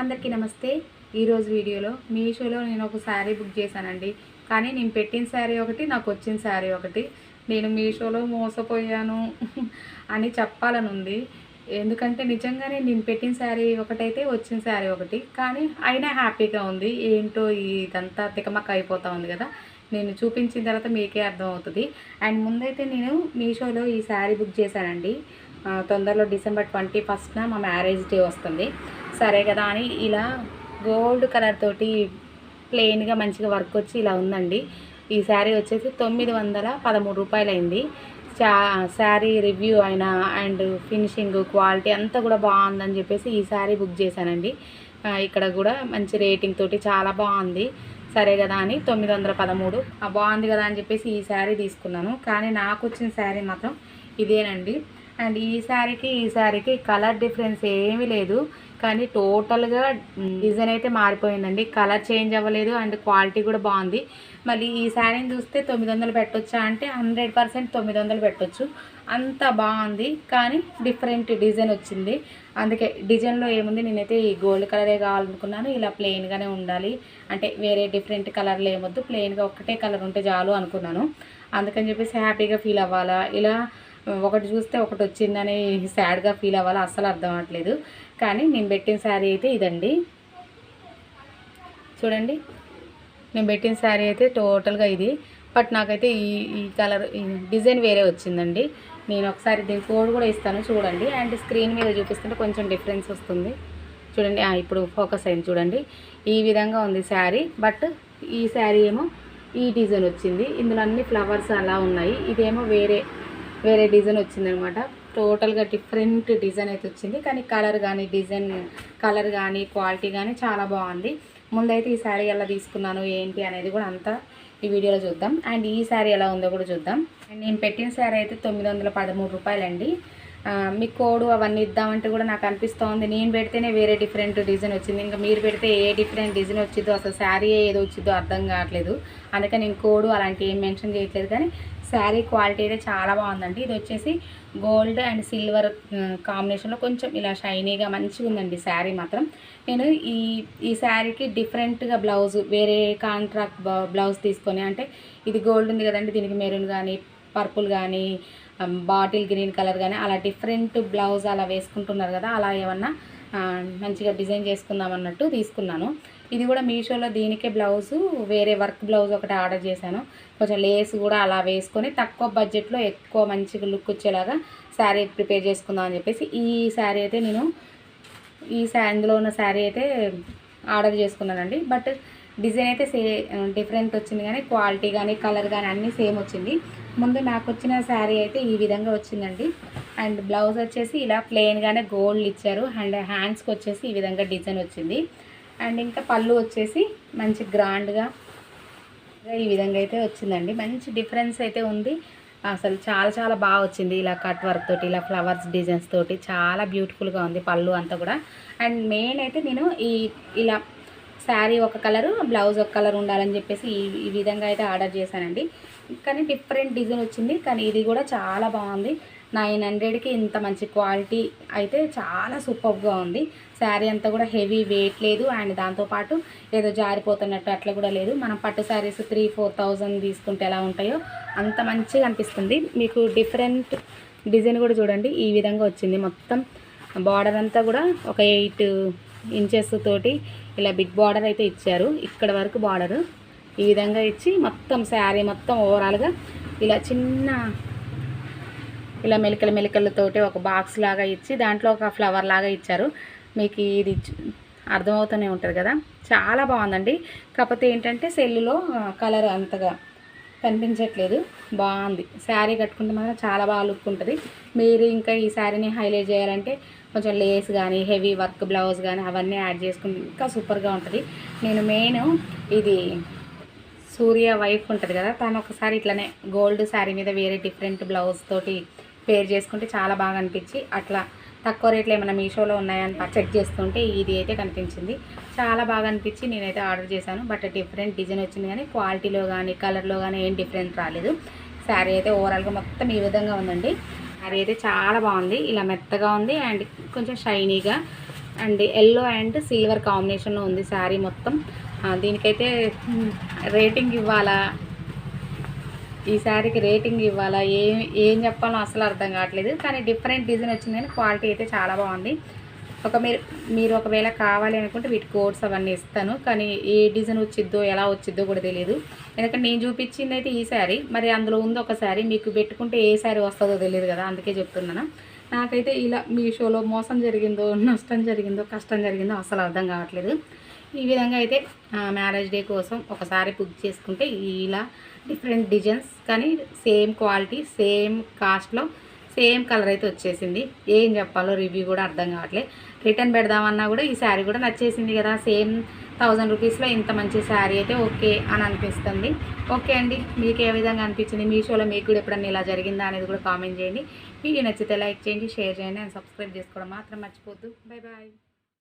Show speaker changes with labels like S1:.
S1: అందరికీ నమస్తే. ఈరోజు వీడియోలో మీషోలో నేను ఒక శారీ బుక్ చేశానండి. కానీ నేను పెట్టిన శారీ ఒకటి నాకు వచ్చిన శారీ ఒకటి. నేను మీషోలో మోసపోయాను అని చెప్పాలని ఉంది ఎందుకంటే నిజంగానే నేను పెట్టిన శారీ ఒకటైతే వచ్చిన శారీ ఒకటి. కానీ అయినా హ్యాపీగా ఉంది. ఏంటో ఇదంతా తికమక్క అయిపోతూ ఉంది కదా. నేను చూపించిన తర్వాత మీకే అర్థమవుతుంది. అండ్ ముందైతే నేను మీషోలో ఈ శారీ బుక్ చేశానండి. తొందరలో డిసెంబర్ ట్వంటీ ఫస్ట్న మా మ్యారేజ్ డే వస్తుంది. సరే కదా అని ఇలా గోల్డ్ కలర్ తోటి ప్లెయిన్గా మంచిగా వర్క్ వచ్చి ఇలా ఉందండి. ఈ శారీ వచ్చేసి తొమ్మిది వందల పదమూడు రూపాయలైంది. చా శారీ రివ్యూ అయినా అండ్ ఫినిషింగ్ క్వాలిటీ అంతా కూడా బాగుందని చెప్పేసి ఈ శారీ బుక్ చేశానండి. ఇక్కడ కూడా మంచి రేటింగ్ తోటి చాలా బాగుంది. సరే కదా అని తొమ్మిది వందల పదమూడు. బాగుంది కదా అని చెప్పేసి ఈ శారీ తీసుకున్నాను. కానీ నాకు వచ్చిన శారీ మాత్రం ఇదేనండి. అండ్ ఈ శారీకి ఈ శారీకి కలర్ డిఫరెన్స్ ఏమీ లేదు. కానీ టోటల్గా డిజైన్ అయితే మారిపోయిందండి. కలర్ చేంజ్ అవ్వలేదు అండ్ క్వాలిటీ కూడా బాగుంది. మళ్ళీ ఈ శారీని చూస్తే తొమ్మిది వందలు పెట్టొచ్చా అంటే హండ్రెడ్ పర్సెంట్ తొమ్మిది వందలు పెట్టొచ్చు. అంత బాగుంది కానీ డిఫరెంట్ డిజైన్ వచ్చింది. అందుకే డిజైన్లో ఏముంది? నేనైతే ఈ గోల్డ్ కలరే కావాలనుకున్నాను. ఇలా ప్లెయిన్గానే ఉండాలి. అంటే వేరే డిఫరెంట్ కలర్లు ఏమొద్దు. ప్లెయిన్గా ఒక్కటే కలర్ ఉంటే చాలు అనుకున్నాను. అందుకని చెప్పేసి హ్యాపీగా ఫీల్ అవ్వాలా? ఇలా ఒకటి చూస్తే ఒకటి వచ్చిందని సాడ్గా ఫీల్ అవ్వాలి అస్సలు అర్థం అవ్వట్లేదు. కానీ నేను పెట్టిన శారీ అయితే ఇదండి. చూడండి. నేను పెట్టిన శారీ అయితే టోటల్గా ఇది. బట్ నాకైతే ఈ ఈ కలర్ డిజైన్ వేరే వచ్చిందండి. నేను ఒకసారి దీని కోడ్ కూడా ఇస్తాను చూడండి. అండ్ స్క్రీన్ మీద చూపిస్తుంటే కొంచెం డిఫరెన్స్ వస్తుంది. చూడండి. ఇప్పుడు ఫోకస్ అయింది చూడండి. ఈ విధంగా ఉంది శారీ. బట్ ఈ శారీ ఏమో ఈ డిజైన్ వచ్చింది. ఇందులో అన్ని ఫ్లవర్స్ అలా ఉన్నాయి. ఇదేమో వేరే వేరే డిజైన్ వచ్చిందనమాట. టోటల్గా డిఫరెంట్ డిజైన్ అయితే వచ్చింది. కానీ కలర్ కానీ డిజైన్ కలర్ కానీ క్వాలిటీ కానీ చాలా బాగుంది. ముందైతే ఈ శారీ ఎలా తీసుకున్నాను ఏంటి అనేది కూడా అంతా ఈ వీడియోలో చూద్దాం. అండ్ ఈ శారీ ఎలా ఉందో కూడా చూద్దాం. అండ్ నేను పెట్టిన శారీ అయితే తొమ్మిది వందల పదమూడు రూపాయలండి. మీ కోడ్ అవన్నీ ఇద్దామంటే కూడా నాకు అనిపిస్తోంది. నేను పెడితేనే వేరే డిఫరెంట్ డిజైన్ వచ్చింది. ఇంకా మీరు పెడితే ఏ డిఫరెంట్ డిజైన్ వచ్చిందో అసలు శారీ ఏదో వచ్చిందో అర్థం కావట్లేదు. అందుకే నేను కోడ్ అలాంటి ఏం మెన్షన్ చేయట్లేదు. కానీ శారీ క్వాలిటీ అయితే చాలా బాగుందండి. ఇది వచ్చేసి గోల్డ్ అండ్ సిల్వర్ కాంబినేషన్లో కొంచెం ఇలా షైనీగా మంచిగా ఉందండి శారీ మాత్రం. నేను ఈ ఈ శారీకి డిఫరెంట్గా బ్లౌజ్ వేరే కాంట్రాక్ట్ బ్లౌజ్ తీసుకొని అంటే ఇది గోల్డ్ ఉంది కదండి దీనికి మెరూన్ కానీ పర్పుల్ కానీ బాటిల్ గ్రీన్ కలర్ కానీ అలా డిఫరెంట్ బ్లౌజ్ అలా వేసుకుంటున్నారు కదా అలా ఏమన్నా మంచిగా డిజైన్ చేసుకుందాం అన్నట్టు తీసుకున్నాను. ఇది కూడా మీషోలో దీనికే బ్లౌజు వేరే వర్క్ బ్లౌజ్ ఒకటి ఆర్డర్ చేశాను. కొంచెం లేస్ కూడా అలా వేసుకొని తక్కువ బడ్జెట్లో ఎక్కువ మంచిగా లుక్ వచ్చేలాగా శారీ ప్రిపేర్ చేసుకుందాం అని చెప్పేసి ఈ శారీ అయితే నేను ఈ శారీ ఇందులో ఉన్న శారీ అయితే ఆర్డర్ చేసుకున్నానండి. బట్ డిజైన్ అయితే సే డిఫరెంట్ వచ్చింది కానీ క్వాలిటీ కానీ కలర్ కానీ అన్నీ సేమ్ వచ్చింది. ముందు నాకు వచ్చిన శారీ అయితే ఈ విధంగా వచ్చిందండి. అండ్ బ్లౌజ్ వచ్చేసి ఇలా ప్లెయిన్గానే గోల్డ్ ఇచ్చారు. అండ్ హ్యాండ్స్కి వచ్చేసి ఈ విధంగా డిజైన్ వచ్చింది. అండ్ ఇంకా పళ్ళు వచ్చేసి మంచి గ్రాండ్గా ఈ విధంగా అయితే వచ్చిందండి. మంచి డిఫరెన్స్ అయితే ఉంది. అసలు చాలా చాలా బాగా వచ్చింది. ఇలా కట్ వర్క్ తోటి ఇలా ఫ్లవర్స్ డిజైన్స్ తోటి చాలా బ్యూటిఫుల్గా ఉంది పళ్ళు అంతా కూడా. అండ్ మెయిన్ అయితే నేను ఈ ఇలా శారీ ఒక కలరు బ్లౌజ్ ఒక కలర్ ఉండాలని చెప్పేసి ఈ ఈ విధంగా అయితే ఆర్డర్ చేశానండి. కానీ డిఫరెంట్ డిజైన్ వచ్చింది. కానీ ఇది కూడా చాలా బాగుంది. నైన్ హండ్రెడ్కి ఇంత మంచి క్వాలిటీ అయితే చాలా సూపర్గా ఉంది. శారీ అంతా కూడా హెవీ వెయిట్ లేదు అండ్ దాంతోపాటు ఏదో జారిపోతున్నట్టు అట్లా కూడా లేదు. మనం పట్టు శారీస్ త్రీ ఫోర్ థౌజండ్ తీసుకుంటే ఎలా ఉంటాయో అంత మంచిగా అనిపిస్తుంది. మీకు డిఫరెంట్ డిజైన్ కూడా చూడండి. ఈ విధంగా వచ్చింది. మొత్తం బార్డర్ అంతా కూడా ఒక ఎయిట్ ఇంచెస్ తోటి ఇలా బిగ్ బార్డర్ అయితే ఇచ్చారు. ఇక్కడ వరకు బార్డర్ ఈ విధంగా ఇచ్చి మొత్తం శారీ మొత్తం ఓవరాల్గా ఇలా చిన్న ఇలా మెలికల మెలికలతోటి ఒక బాక్స్ లాగా ఇచ్చి దాంట్లో ఒక ఫ్లవర్ లాగా ఇచ్చారు. మీకు ఇది అర్థమవుతూనే ఉంటుంది కదా? చాలా బాగుందండి. కాకపోతే ఏంటంటే సెల్లులో కలర్ అంతగా కనిపించట్లేదు. బాగుంది. శారీ కట్టుకుంటే మాత్రం చాలా బాగా లుక్ ఉంటుంది. మీరు ఇంకా ఈ శారీని హైలైట్ చేయాలంటే కొంచెం లేస్ కానీ హెవీ వర్క్ బ్లౌజ్ కానీ అవన్నీ యాడ్ చేసుకుంటే ఇంకా సూపర్గా ఉంటుంది. నేను మెయిన్ ఇది సూర్య వైఫ్ ఉంటుంది కదా? తను ఒకసారి ఇట్లానే గోల్డ్ శారీ మీద వేరే డిఫరెంట్ బ్లౌజ్ తోటి పేర్ చేసుకుంటే చాలా బాగా అనిపించి అట్లా తక్కువ రేట్లో ఏమైనా మీషోలో ఉన్నాయని చెక్ చేస్తుంటే ఇది అయితే కనిపించింది. చాలా బాగా అనిపించి నేనైతే ఆర్డర్ చేశాను. బట్ డిఫరెంట్ డిజైన్ వచ్చింది కానీ క్వాలిటీలో కానీ కలర్లో కానీ ఏం డిఫరెంట్ రాలేదు. శారీ అయితే ఓవరాల్గా మొత్తం ఈ విధంగా ఉందండి. శారీ అయితే చాలా బాగుంది. ఇలా మెత్తగా ఉంది అండ్ కొంచెం షైనీగా అండ్ ఎల్లో అండ్ సిల్వర్ కాంబినేషన్లో ఉంది శారీ మొత్తం. దీనికైతే రేటింగ్ ఇవ్వాలా? ఈ శారీకి రేటింగ్ ఇవ్వాలా? ఏం ఏం చెప్పాలో అసలు అర్థం కావట్లేదు. కానీ డిఫరెంట్ డిజైన్ వచ్చింది కానీ క్వాలిటీ అయితే చాలా బాగుంది. ఒక మీరు మీరు ఒకవేళ కావాలి అనుకుంటే వీటి కోడ్స్ అవన్నీ ఇస్తాను. కానీ ఏ డిజైన్ వచ్చిద్దో ఎలా వచ్చిద్దో కూడా తెలియదు ఎందుకంటే నేను చూపించింది అయితే ఈ శారీ. మరి అందులో ఉంది ఒక శారీ. మీకు పెట్టుకుంటే ఏ శారీ వస్తుందో తెలియదు కదా. అందుకే చెప్తున్నాను. నాకైతే ఇలా మీ షోలో మోసం జరిగిందో నష్టం జరిగిందో కష్టం జరిగిందో అసలు అర్థం కావట్లేదు. ఈ విధంగా అయితే మ్యారేజ్ డే కోసం ఒకసారి బుక్ చేసుకుంటే ఇలా డిఫరెంట్ డిజైన్స్ కానీ సేమ్ క్వాలిటీ సేమ్ కాస్ట్లో సేమ్ కలర్ అయితే వచ్చేసింది. ఏం చెప్పాలో రివ్యూ కూడా అర్థం కావట్లేదు రిటర్న్ పెడదామన్నా కూడా ఈ శారీ కూడా నచ్చేసింది కదా. సేమ్ థౌజండ్ రూపీస్లో ఇంత మంచి శారీ అయితే ఓకే అని అనిపిస్తుంది. ఓకే అండి మీకు ఏ విధంగా అనిపించింది? మీషోలో మీకు కూడా ఎప్పుడన్నా ఇలా జరిగిందా అనేది కూడా కామెంట్ చేయండి. వీడియో నచ్చితే లైక్ చేయండి షేర్ చేయండి అండ్ సబ్స్క్రైబ్ చేసుకోవడం మాత్రం మర్చిపోద్దు. Bye bye